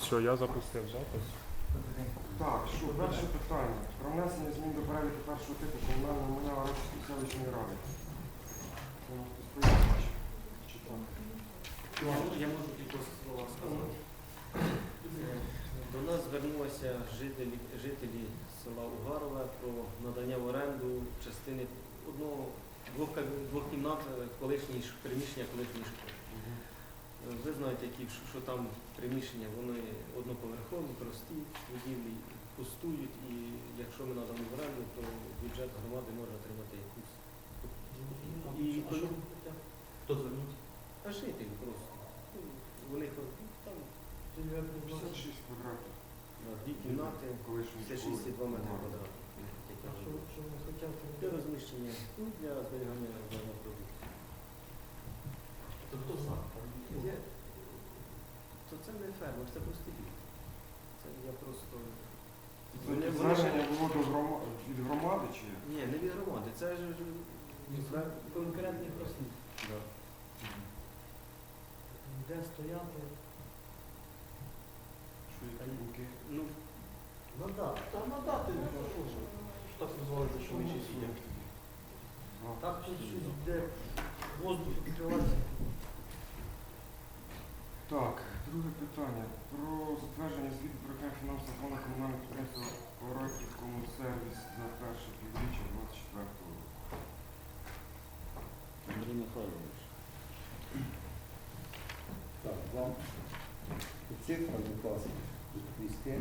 Все, я запустив запис. Так, що, перше питання. Про внесення змін до переліку першого типу комунального майна Оросійської селищної ради. Це у нас хтось пояснює, чи- так? Я можу кілька слова сказати. Е, До нас звернулися жителі, жителі села Угарове про надання в оренду частини одного двох, двох кімнат е, колишньої ш- приміщення колишньої школи. Мгм. Ви знаєте, які, що, що там приміщення, вони одноповерхові, прості, будівлі пустують, і якщо ми надамо в оренду, то бюджет громади може отримати якусь. І Хто звернувся? а жителі просто. Ну, Вони там 56 квадратів дві кімнати, це 62 метри Угар. квадратних. Для розміщення, ну, для зберігання даного продукту. То хто знає? Є. То це не фермер, це просто люди. Це я просто. Це. Звернення було до грома- від громади чи? Ні, не від громади, це ж Конкретний. Да. Де стояти? Що які думки? Ну, так. Та надати, ну, що. Так називається, що ми ще сидять. Так тут щось де воздух відкривається. Так, друге питання. Про затвердження звіту про фінансового плану комунального підприємства Ораків Комунсервіс за перше півріччя 24 року. Андрій Михайлович. Так, вам цифра, будь ласка, відповісти.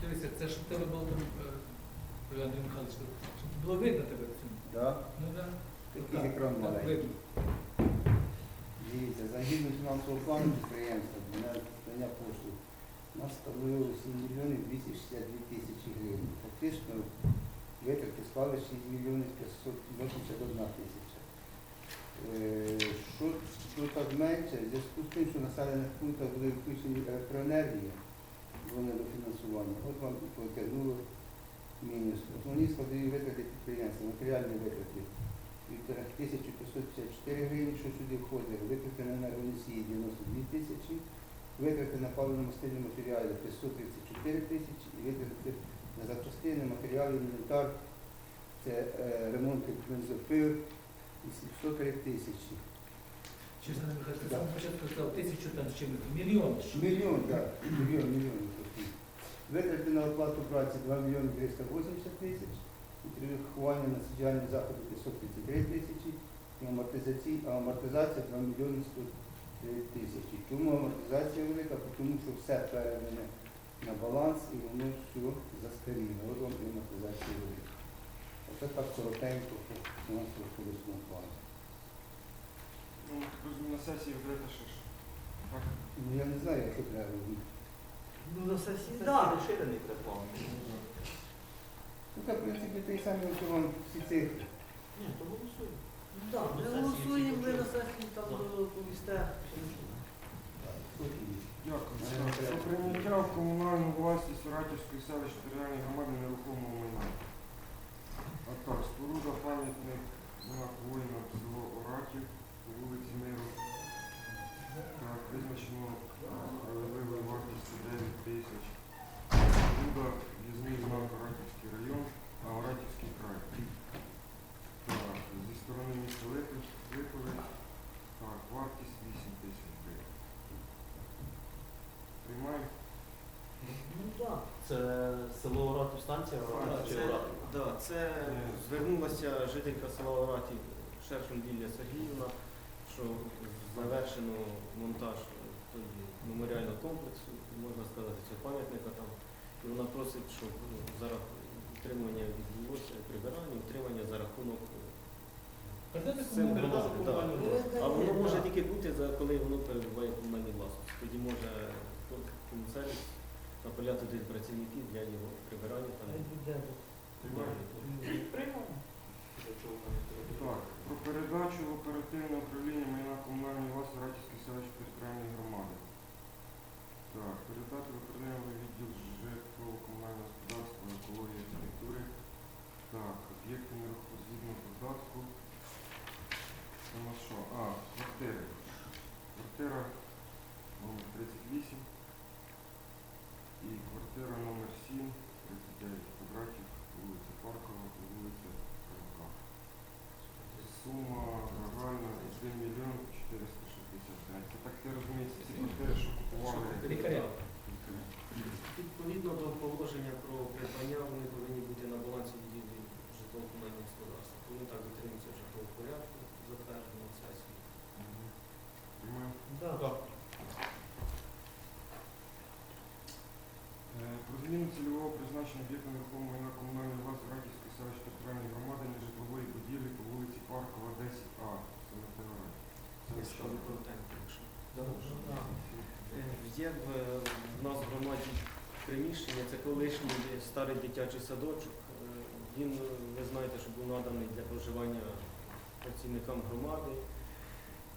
Дивися, це ж у тебе було там, е, Андрій Михайлович, щоб було видно тебе в цьому. Да? Ну так. Такий екран маленький. Дивіться, фінансового плану підприємства для надання у нас становило 7 мільйонів 262 тисячі гривень. Фактично витрати склали 6 мільйонів 581 тисяча. Е, Що що так менше, в зв'язку з тим, що населених пунктах буде включені електроенергія, було недофінансування, от вам потягнуло мінус. Основні складові витрати підприємства, матеріальні витрати 1554 гривні, що сюди входить, витрати на енергоносії 92 тисячі, витрати на паливно-мастильні матеріали 534 тисячі і витрати на запчастини, матеріали, інвентар, це е, ремонт бензопил і 703 тисячі. Чесно, Михайлович, ти сам спочатку сказав тисячу там з чимось, мільйон. Мільйон, так, мільйон, мільйон. Витрати на оплату праці 2 мільйони 380 тисяч, і на соціальні заходи 533 тисячі, і амортизація, а амортизація 2 мільйони 103 тисячі. Чому амортизація велика? Тому що все передане на баланс і воно все застаріло. От вам і амортизація велика. Оце так коротенько по фінансово-полісному плану. Ну, на сесії вдайте ще ж. Ну я не знаю, що треба робити. Ну на сесії так. розширений план. Ну, в принципі, той самий, що вам всі цифри. Ні, то голосуємо. Так, На ми голосуємо, ви на сесії там доповісте. Дякую. Про прийняття в комунальну власність Ратівської селищної територіальної громади нерухомого майна. А так, споруда пам'ятник знак воїна село Оратів по вулиці Миру. Так, визначено справедливою вартістю 9 тисяч. Споруда в'їзний знак Оратівський район, а край. Так, зі сторони міста Липовець. Так, вартість 8 тисяч гривень. Приймаємо? Ну так. Це село Оратів, станція Оратів чи Це, Оратів? да, це звернулася жителька села Оратів Шершун Лілія Сергіївна, що завершено монтаж меморіального комплексу, можна сказати, цього пам'ятника там. І вона просить, щоб ну, за рах- утримання відбулося, прибирання, утримання за рахунок. е, А воно може тільки бути, коли воно перебуває в комунальній власності. Тоді може комісаріс напиляти туди працівників для його прибирання там. Приймаємо. Для чого ми не треба? Так, про передачу в оперативне управління майна комунальної власності Ратівської селищної територіальної громади. Так, передати в оперативний відділ житлово-комунального господарства, екології і архітектури. Так, об'єкти нерухозгідного податку. Це на що? А, квартири. Квартира номер 38. об'єкту нерухомого майна комунальної власності Радівської селищної територіальної громади нежитлової будівлі по вулиці Паркова, 10А. Це на Телеграмі. Це Я не скажу скажу. коротенько, якщо. Да. Е, Є в, нас в громаді приміщення, це колишній старий дитячий садочок. Е, Він, е, ви знаєте, що був наданий для проживання працівникам громади.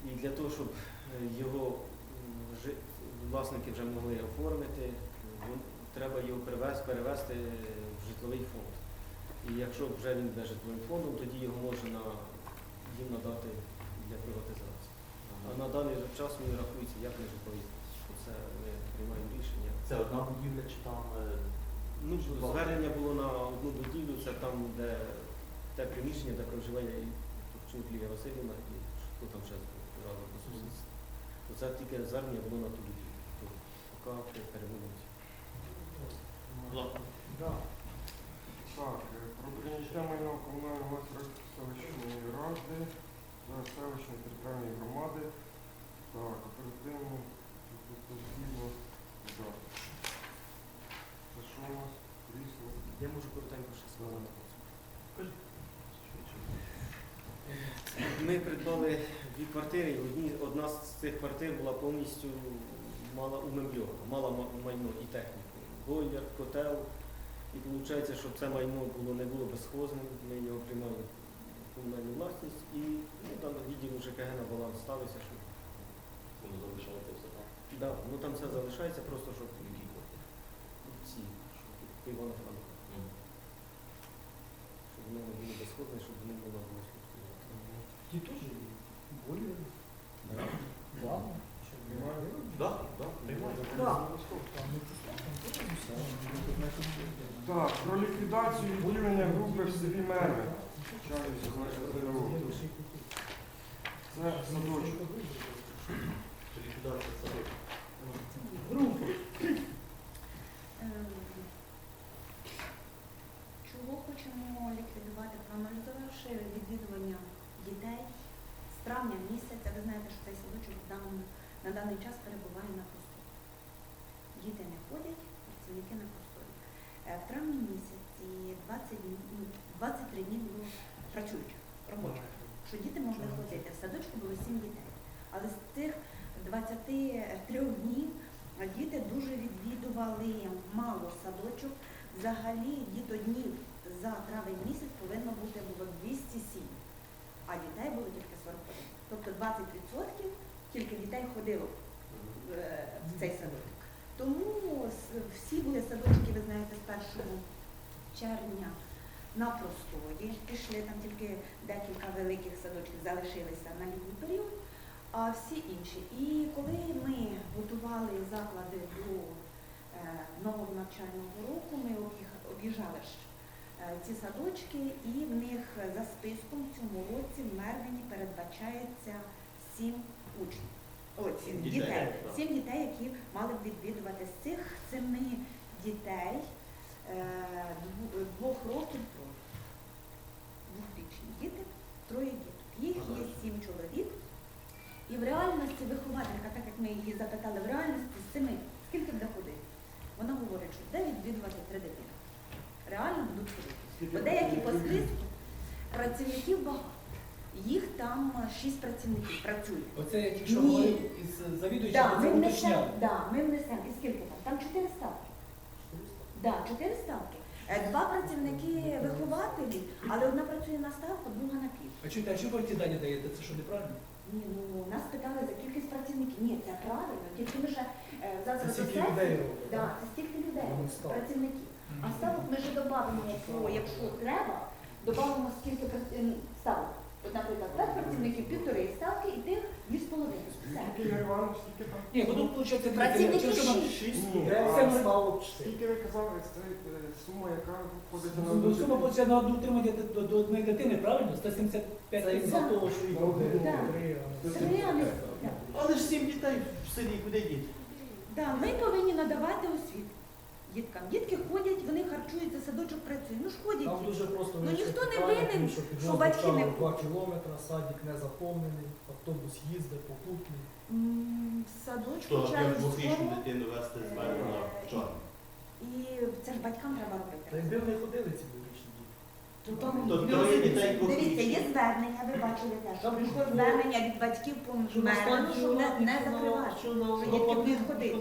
І для того, щоб е, його власники вже могли оформити, треба його перевести, в житловий фонд. І якщо вже він буде житловим фондом, тоді його можна їм надати для приватизації. А на даний час він рахується як нежитловий фонд. Це ми приймаємо рішення. Це одна будівля чи там е, Ну, звернення було на одну будівлю, це там, де те приміщення, де проживає і Товчук Лілія Васильівна, і хто там ще разом по сусідству. То Це тільки звернення було на ту будівлю. То поки переводиться. Да. Так, е, про прийняття майна комунальної власності селищної ради за селищної територіальної громади. Так, оперативно, згідно, так. Це що у нас? Крісло. Я можу коротенько ще сказати. Ми придбали дві квартири, і одні, одна з цих квартир була повністю мала умебльована, мала ма- майно і техніку. Бойлер, котел. І виходить, щоб це майно було, не було безхозним, ми його приймали комунальну власність і ну, там відділ ЖКГ на баланс ставиться, щоб воно залишається все. Да, ну, там все залишається, просто щоб ці, щоб Івана Франка, щоб воно не було безхозне, щоб воно було розпустити. Ті теж так, приймаємо. Да. Так, про ліквідацію відділення групи в селі Мерви. Чарівська ЗРУ. Це садочок. Ліквідація садочку. Група. Ем, Чого хочемо ліквідувати? Проаналізувавши відвідування дітей з травня місяця, ви знаєте, що цей садочок в даному- на даний час перебуває на просторі. Діти не ходять, працівники на просторі. Е, В травні місяці 20, днів- ну, 23 дні було працюючих, робочих, що діти могли ходити. В садочку було 7 дітей. Але з цих 23 днів Діти дуже відвідували мало садочок. Взагалі дітоднів за травень місяць повинно бути було 207, а дітей було тільки 41. Тобто 20% тільки дітей ходило е, в цей садочок. Тому всі були садочки, ви знаєте, з 1 червня на простої. Пішли там тільки декілька великих садочків залишилися на літній період а всі інші. І коли ми готували заклади до е, нового навчального року, ми об'їжджали е, ці садочки, і в них за списком в цьому році в Мервені передбачається сім учнів. О, сім Дітей, дітей. Сім дітей, які мали б відвідувати з цих семи дітей е, двох років. Двохрічні діти, троє діток. Їх є сім чоловік. І в реальності вихователька, так як ми її запитали, в реальності з семи, скільки буде ходити? Вона говорить, що де відвідувати три дитини. Реально будуть ходити. Бо деякі по списку працівників багато. Їх там е, шість працівників працюють. Оце я тільки Ні. із завідуючим, Да, це ми внесемо, уточняли. да, ми внесемо. І скільки там? Там чотири ставки. Да, чотири ставки. Е, Два працівники вихователі, але одна працює на ставку, друга на пів. А чуєте, а чого ви ті дані даєте? Це що неправильно? Ні, ну нас питали за кількість працівників. Ні, це правильно. Тільки ми ще е, завтра Це стільки людей робить, Да, так? це стільки людей, Ну, ставок. працівників. А ставок ми ж додамо, якщо, якщо треба, додамо скільки праці- м, ставок. От, наприклад, п'ять працівників, півтори ставки і тих дві з половиною. Скільки Ігор Іванович, скільки там? Ні, бо тут Працівники шість. А. Скільки ви казали, це е, сума, яка входить на Ну, одну Сума дитину? виходить на одну утримання до, до одної дитини, правильно? 175 Це тисяч. із-за того, що їх робили Так. три. а Це реально. сім. Але ж сім дітей в селі, куди діти? Да, ми повинні надавати освіту діткам. Дітки ходять, вони харчуються, садочок працює. Ну ж ходять. Там дуже просто Ну, ніхто не винен, тому що батьки не- Два кілометри, садик не заповнений, автобус їздить, попутний. М, в Садочку Хто двохрічну дитину вести з мене на вчора? І це ж батькам треба робити. Та якби вони ходили ці діти. То троє дітей Дивіться, є звернення, ви бачили теж. Ж Звернення від батьків по Що мережу не, що не на- закривати. що Лопатин, ходити.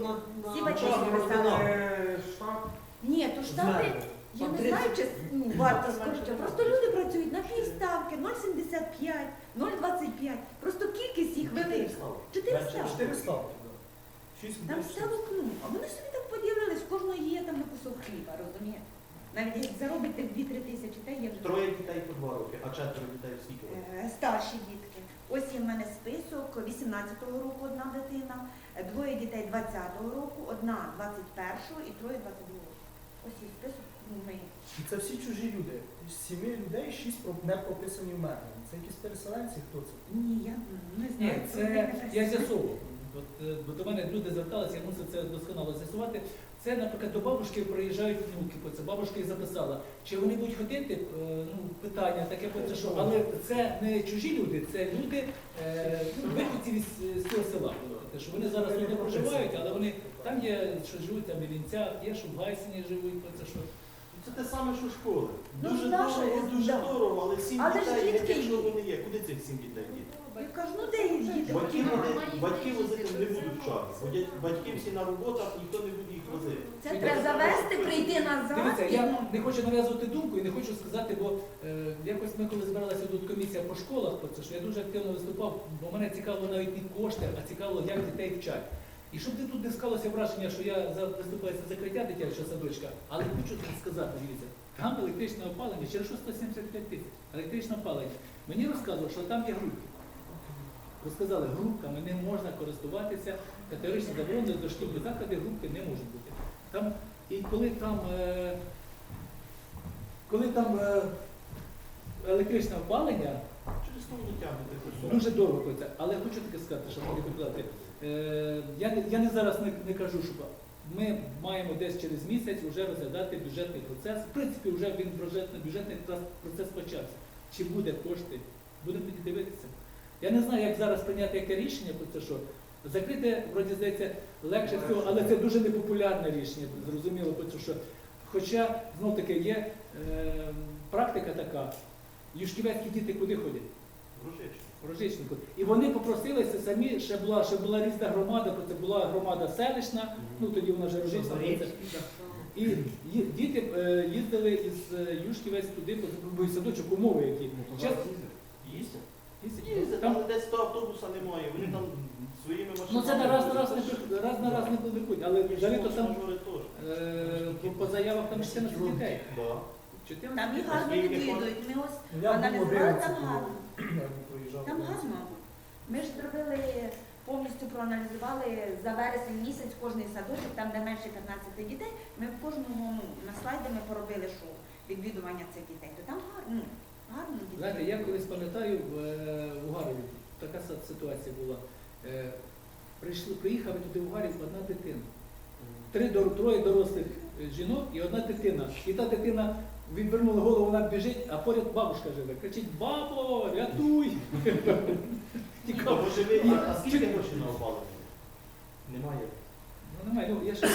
Всі батьки штат Ні, то штати, я не знаю, чи ну, варто скоріше. Просто люди працюють на півставки, 0,75, 0,25. Просто кількість їх велика. Чотири ставки. Чотири ставки, так. Там все лукну. А вони собі так поділились, в кожного є там на кусок хліба, розумієте? Навіть як заробите 2-3 тисячі, та є вже Троє дітей по два роки, а четверо дітей в скільки років? е, старші дітки. Ось є в мене список 18-го року одна дитина, е, двоє дітей 20-го року, одна 21-го і троє 22-го року. Ось є список, ну, ми. І це всі чужі люди. Із сіми людей шість про- не прописані в мене. Це якісь переселенці, хто це? Ні, я не Ні, знаю. це я з'ясовував. От, е, Бо до мене люди зверталися, я мусив це досконало з'ясувати. Це, наприклад, до бабушки приїжджають внуки, по це бабушка і записала. Чи вони будуть ходити? Е, Ну, питання таке, по це що, але це не чужі люди, це люди е, ну, виходці з, з цього села. Те, що вони зараз тут не проживають, але вони там є, що живуть там в є, що в Гайсині живуть, по це що. Це те саме, що школи. Ну, Дуже наша дорого, дуже да. дорого, але сім Але ж дітей, якщо вони є, куди цих сім дітей діти? Я кажу, ну де їх діти? Батьки, вони, батьки возити не будуть в чарі. бо дя- Батьки всі на роботах, ніхто не буде їх возити. Це треба завести, прийти назад. Дивіться, я не хочу нав'язувати думку і не хочу сказати, бо е, якось ми коли збиралися тут комісія по школах, про це що я дуже активно виступав, бо мене цікавило навіть не кошти, а цікавило, як дітей вчать. І щоб ти тут не склалося враження, що я за виступаю за закриття дитячого садочка, але хочу сказати, дивіться, там електричне опалення, через що 175 тисяч електричне опалення. Мені розказували, що там є групки. Розказали, групками не можна користуватися, категорично заборонено дошкільні заклади, групки не можуть бути. Там, і коли там, е, коли там е, електричне опалення, Через то не тягнути. Дуже довго це. Але хочу таке сказати, шановні депутати. Е, я, я не зараз не, не кажу, що ми маємо десь через місяць вже розглядати бюджетний процес. В принципі, вже він бюджетний, бюджетний процес почався. Чи буде кошти? Будемо тоді дивитися. Я не знаю, як зараз прийняти яке рішення про це, що закрити, вроді здається, легше всього, але це дуже непопулярне рішення, зрозуміло, про що. Хоча, знов таки, є е, практика така, юшківецькі діти куди ходять? Грошечки. Рожичнику. І вони попросилися самі, ще була, ще була різна громада, бо це була громада селищна, ну тоді вона вже рожична. І діти е, їздили із е, Юшківець туди, бо і садочок умови які. Ну, то Чесно, зараз їздять. Їздять. їздять. Їздять, Там, десь того автобуса немає. Вони там своїми машинами. ну це на раз на раз не раз на раз не виходить, але взагалі то там Мажори теж. е, по- по заявах там 14 дітей. Да. Там дітей. гарно Скільки відвідують. Ми ось аналізували там гарно. Там гарно. Ми ж зробили, повністю проаналізували за вересень місяць кожний садочок, там де менше 15 дітей. Ми в кожному ну, на слайді ми поробили шоу відвідування цих дітей. То там гарно, ну, гарно дітей. Знаєте, я колись пам'ятаю в е, Угарові, така ситуація була. Е, Прийшли, приїхали туди в Угарів одна дитина. Три троє дорослих жінок і одна дитина. І та дитина відвернула голову, вона біжить, а поряд бабушка живе. Кричить, бабо, рятуй! Тікав. Бо а- скільки грошей на опалення? Немає. Ну немає, ну я ще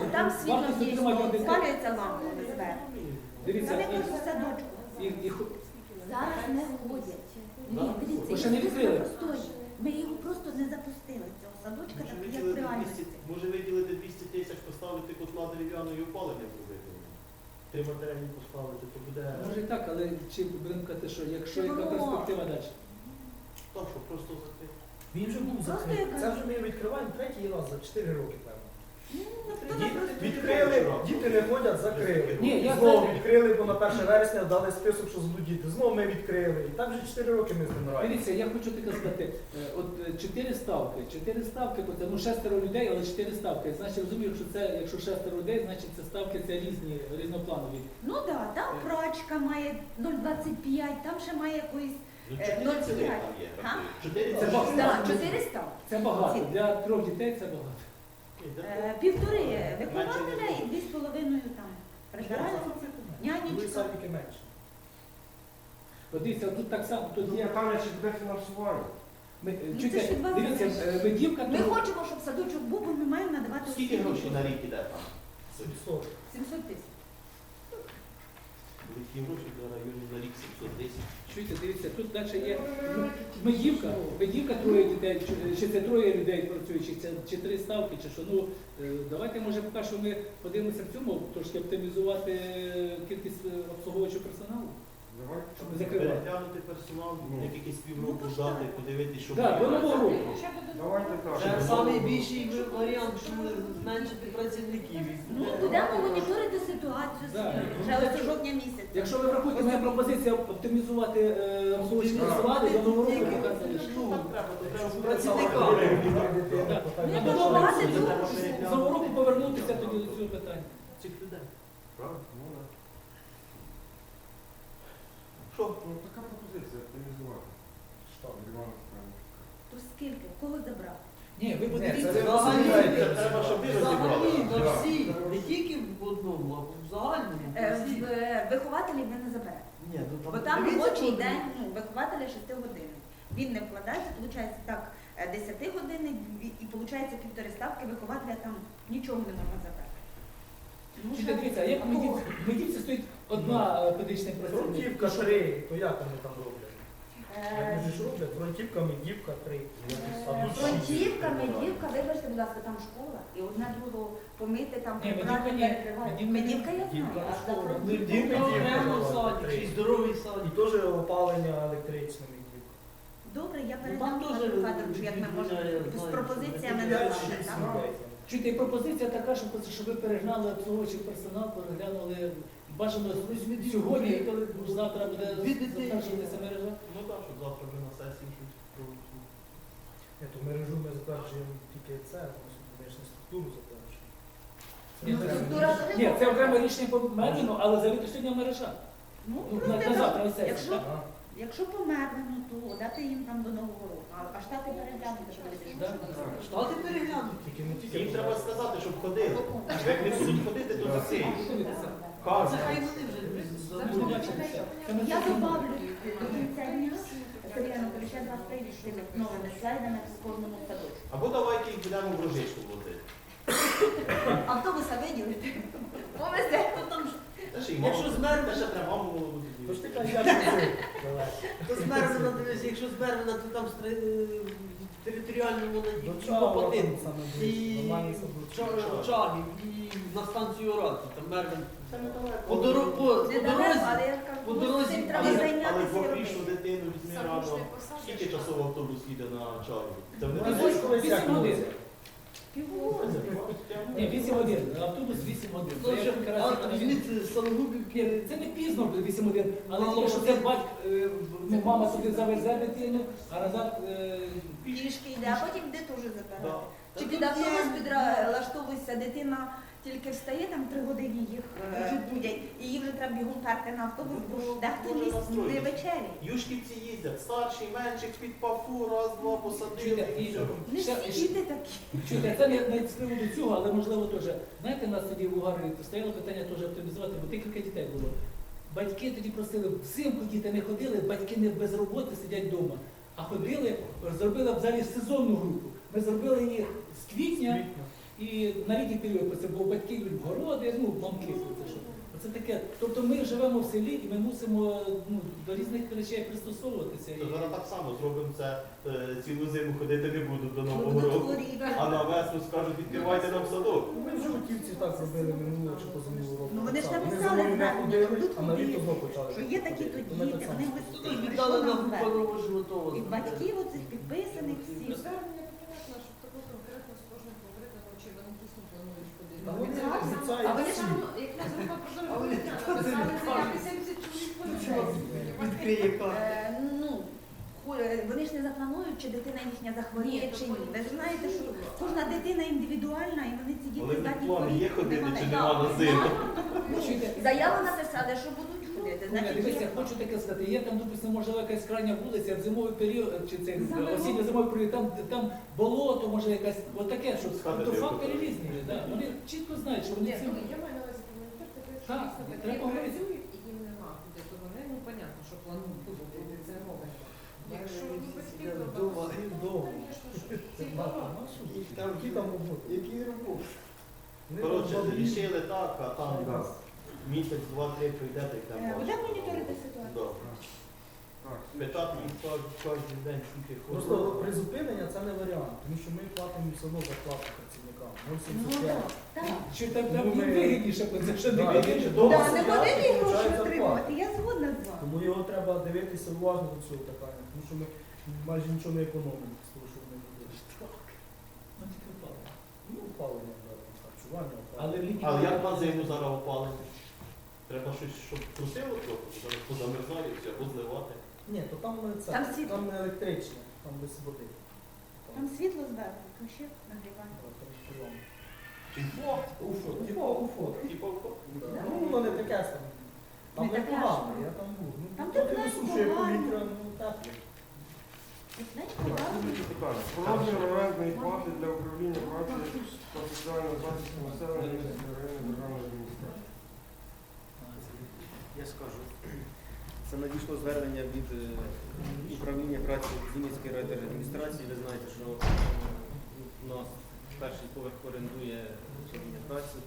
Ну, там світло спалюється лампами зверху. Дивіться, і- і, Зараз не ходять. Да? Ні, дивіться, Ви ще не відкрили? Ми його просто не запустили, цього садочка, Може так як виділити в 200, може виділити 200 тисяч, поставити котла дерев'яного і опалення зробити. Три батареї поставити, то буде може і так, але чи будемо казати, що якщо яка перспектива далі? так, що просто закрити. Він вже був Просто закритий. Це вже ми його відкриваємо третій раз за 4 роки, певно. Ну, ніхто не Діти просто- Відкрили, діти не ходять, закрили. Ні, я Знову знаю. відкрили, бо на 1 вересня дали список, що будуть діти. Знову ми відкрили. І так вже 4 роки ми з ним граємо. Дивіться, я хочу таке сказати, е, от е, чотири ставки, чотири ставки, бо це ну шестеро людей, але чотири ставки. Значить, розумію, що це, якщо шестеро людей, значить це ставки це різні, різнопланові. Ну так, да, там прачка має 0,25, там ще має якоїсь. Ну, Е, ноль ціни п'ять. там є. Га? Чотири Це це Да, Так. 4 ставки. Це багато. Для трьох дітей це багато. Е, Півтори вихователя і дві з половиною там прибиральниця, нянечка. садики менше. От дивіться, тут так само, тут Тут є. питання, чи буде фінансування. Ми, е, Ну, це ж від вас дивіться, залежить. е, видівка Ми тут- хочемо, щоб садочок був, бо ми маємо надавати Скільки освіту. грошей на рік іде там? 700. 700 тисяч. Гроші до району на рік 710. Чуєте, дивіться, тут далі є ну, Медівка, Медівка троє дітей, чи, це троє людей працюючих, чи, чи три ставки, чи що. Ну, е, давайте, може, поки що ми подивимося в цьому, трошки оптимізувати е, кількість е, обслуговуючого персоналу, Щоб. Переглянути персонал, Ну. як якийсь півроку Ну, ждати, подивитися, що Так, до нового року. Давайте так. самий більший варіант, що зменшити працівників. Ну, будемо моніторити ситуацію вже ось жовтня місяця. Якщо ви врахуєте, моя пропозиція оптимізувати е, обслуговуючі до нового року. Ну, працівника. Ну, до з нового року повернутися тоді до цього питання. Цих людей. Правильно? Що? Ну, така пропозиція оптимізувати. Штаб. То скільки? Кого забрав? Ні, ви це Взагалі, Це треба, щоб ви взагалі, розібрали. на всі, не тільки в одному, а в загальному. Е, на в- е, Вихователів ми не заберемо. Ні, ну, Бо там дивіться, робочий день ну, вихователя 6 годин. Він не вкладається, виходить так, 10 годин і виходить півтори ставки вихователя там нічого не можна забрати. Ну, Чуєте, що? дивіться, як в стоїть одна педагогічна працівник. Фронтівка 3, то як вони там роблять? Як Е, вони ж роблять? Фронтівка, медівка 3. А е, тут Фронтівка, медівка, вибачте, будь ласка, там школа. І одне другу помити, там Ні, прибрати, медівка ні. перекривати. Медівка я знаю, Медівка а за школа. фронтівку. Медівка, Ну, медівка окремо була, садик, чи здоровий І садик. теж опалення електричне медівка. Добре, я Ну, передам Івану Федоровичу, як ми можемо з пропозиціями що не П'ять, шість так? людей. Чуєте, і пропозиція така, щоб ви перегнали обслуговуючий персонал, переглянули бажано сьогодні, коли завтра буде затверджуватися мережа. Ну так, щоб завтра вже на сесії щось проголосувати. Ні, то мережу ми затверджуємо тільки це, ми ж не структуру затверджуємо. Ні, окремо структура-. Ні, це окреме рішення по Мервіну, але завіто сьогодні мережа. Ну, Ну, на, на завтра на сесію. якщо, так? А, якщо то дати їм там до Нового року, а, а штати переглянути, що буде. Да. Штати переглянуть. Тільки не тільки. Їм треба сказати, щоб ходили. Як не будуть ходити, то. Дивіться. Це хай вони вже забудуть. Це Я добавлю до кінця дня Сергія Анатолійовича два прийде новими слайдами з кожному садочку. Або давайте їх будемо в рожичку возити. Автобуса виділити. Повезе. Ще Якщо та ще треба маму То ж ти. То з дивись, якщо з Мервина, то там стри- територіально вона До і чого Копотин, там і Чагів, і на станцію Раки, далеко. По дорозі, по, по дорозі, але я по ну, дорозі, треба Але, але зайнятися і двохрічну робити. дитину візьми рано. Скільки часов автобус їде на чарі? Вісім годин. Ні, 8 годин. Автобус 8 годин. Це не пізно 8 годин, але Мало тільки що це батько, е, мама туди завезе дитину, а назад е, Пішки йде, а потім де теж забирати. Чи під автобус підлаштовується дитина, тільки встає, там три години їх е, будять, і їй вже треба бігом перти на автобус, бо дехто Дуже місць не вечері. Юшківці їздять, старший, менший, під пафу, раз, два, посадили і і- все. Не всі діти такі. Чуєте, це не, не з приводу цього, але можливо теж. Знаєте, у нас тоді в Угарі стояло питання теж оптимізувати, бо декілька дітей було. Батьки тоді просили, взимку діти не ходили, батьки не без роботи сидять вдома, а ходили, зробили взагалі сезонну групу. Ми зробили її з квітня Квітня. І на літній період, це бо батьки городи, ну, мамки. Це, таке. Тобто ми живемо в селі і ми мусимо ну, до різних речей пристосовуватися. То зараз так само зробимо це е, цілу зиму ходити не будуть до Нового року. А на весну скажуть, відкривайте нам садок. Ну, Ми в Жовтівці так робили минулого чи позаминулого року. Ну, вони ж написали почали. Що є такі то діти, вони. Новоживотова. І батьків оцих підписаних всіх. Звернення понятно, що таку конкретно з кожним конкретно, чи вони дійсно планують ходити. Та вони Обіцяли сам- обіцяють А вони ну, як я зробила продовження, написали заявки 70 чоловік поліцейських. Е, Ну, ху- е, вони ж не запланують, чи дитина їхня захворіє, чи ні. Ви ж знаєте, що кожна дитина індивідуальна, і вони ці діти в здатні плані є ходити чи нема на зиму. Заяву написали, що будуть Оля, Значить, дивіться, є. хочу таке сказати. Є там, допустимо, можливо, якась крайня вулиця, в зимовий період, чи це осінньо зимовий період, там, там болото, може якась, отаке, що тобто фактори різні. Да. Вони чітко знають, що вони Ні, цим. ну, я маю на увазі комунітет, таке, що Так, такі треба говорити. працюють і їм нема куди, то вони, ну, понятно, що планують куди це робить. Якщо ну, батьків, то Довго. бабусі, Довго. ну, звісно, що Це ці багато. права. Ну? Які там роботи? Які роботи? Коротше, рішили так, а там. Місяць, два-три пройде, так Е, там. Буде моніторити ситуацію? Да. Так, Питати їх кожен день скільки Просто ходить. призупинення це не варіант, тому що ми платимо все одно зарплату працівникам. Ми всі Ну соціальні. так, так. Чи там там Ну, їм вигідніше, бо це що не Да, вигідніше. Да, не ходити і гроші отримувати, я згодна з вами. Тому його треба дивитися уважно до цього питання, тому що ми майже нічого не економимо з того, що вони роблять. Ну, тільки впало. Ну, опалення, да, там, харчування, опалення. Але в Але як на зиму зараз опалення? Треба щось, щоб трусило трохи, бо зараз позамерзає все, або зливати. Ні, то там не це, Там світло. там не електричне, там без води. Там світло зверху, ключі. Да, там прийом. Типо, Уфо, уфо. Да. Да. Ну, воно не таке там. Там Не не таке погано, ж. я там був. Ну, Там тепленько, висушує гарно. повітря, ну тепло. Розмір орендної плати для управління праці та соціального захисту населення Вінницької районної державної адміністрації. Я скажу. Це надійшло звернення від е, управління праці Вінницької райдержадміністрації. Ви знаєте, що е, у нас перший поверх орендує управління праці.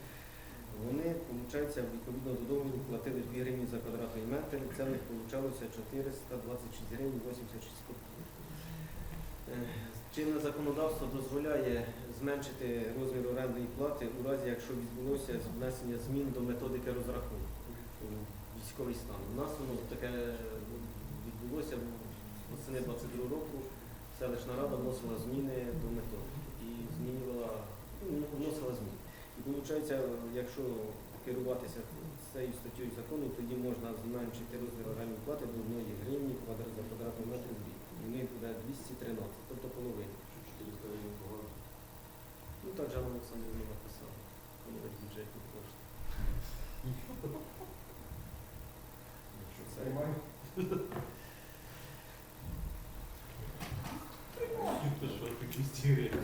Вони, виходить, відповідно до договору платили 2 гривні за квадратний метр, це в них вийшло 426 гривень 86 копійок. Е, Чинне законодавство дозволяє зменшити розмір орендної плати у разі, якщо відбулося внесення змін до методики розрахунку військовий стан. У нас воно таке відбулося восени 22 року. Селищна рада вносила зміни до методики і змінювала, ну, вносила зміни. І виходить, якщо керуватися цією статтею закону, тоді можна зменшити розмір орендної плати до 1 гривні квадрат за квадратний метр в рік. І в них буде 213, тобто половина. Ну так же Олександр не написав, коли бюджетні кошти. Якщо це Ти що, ти 200 гривень.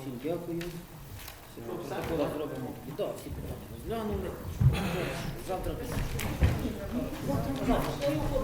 Всім дякую. Всім Що, все? протокол зробимо. Да, всі питання розглянули. Завтра. Завтра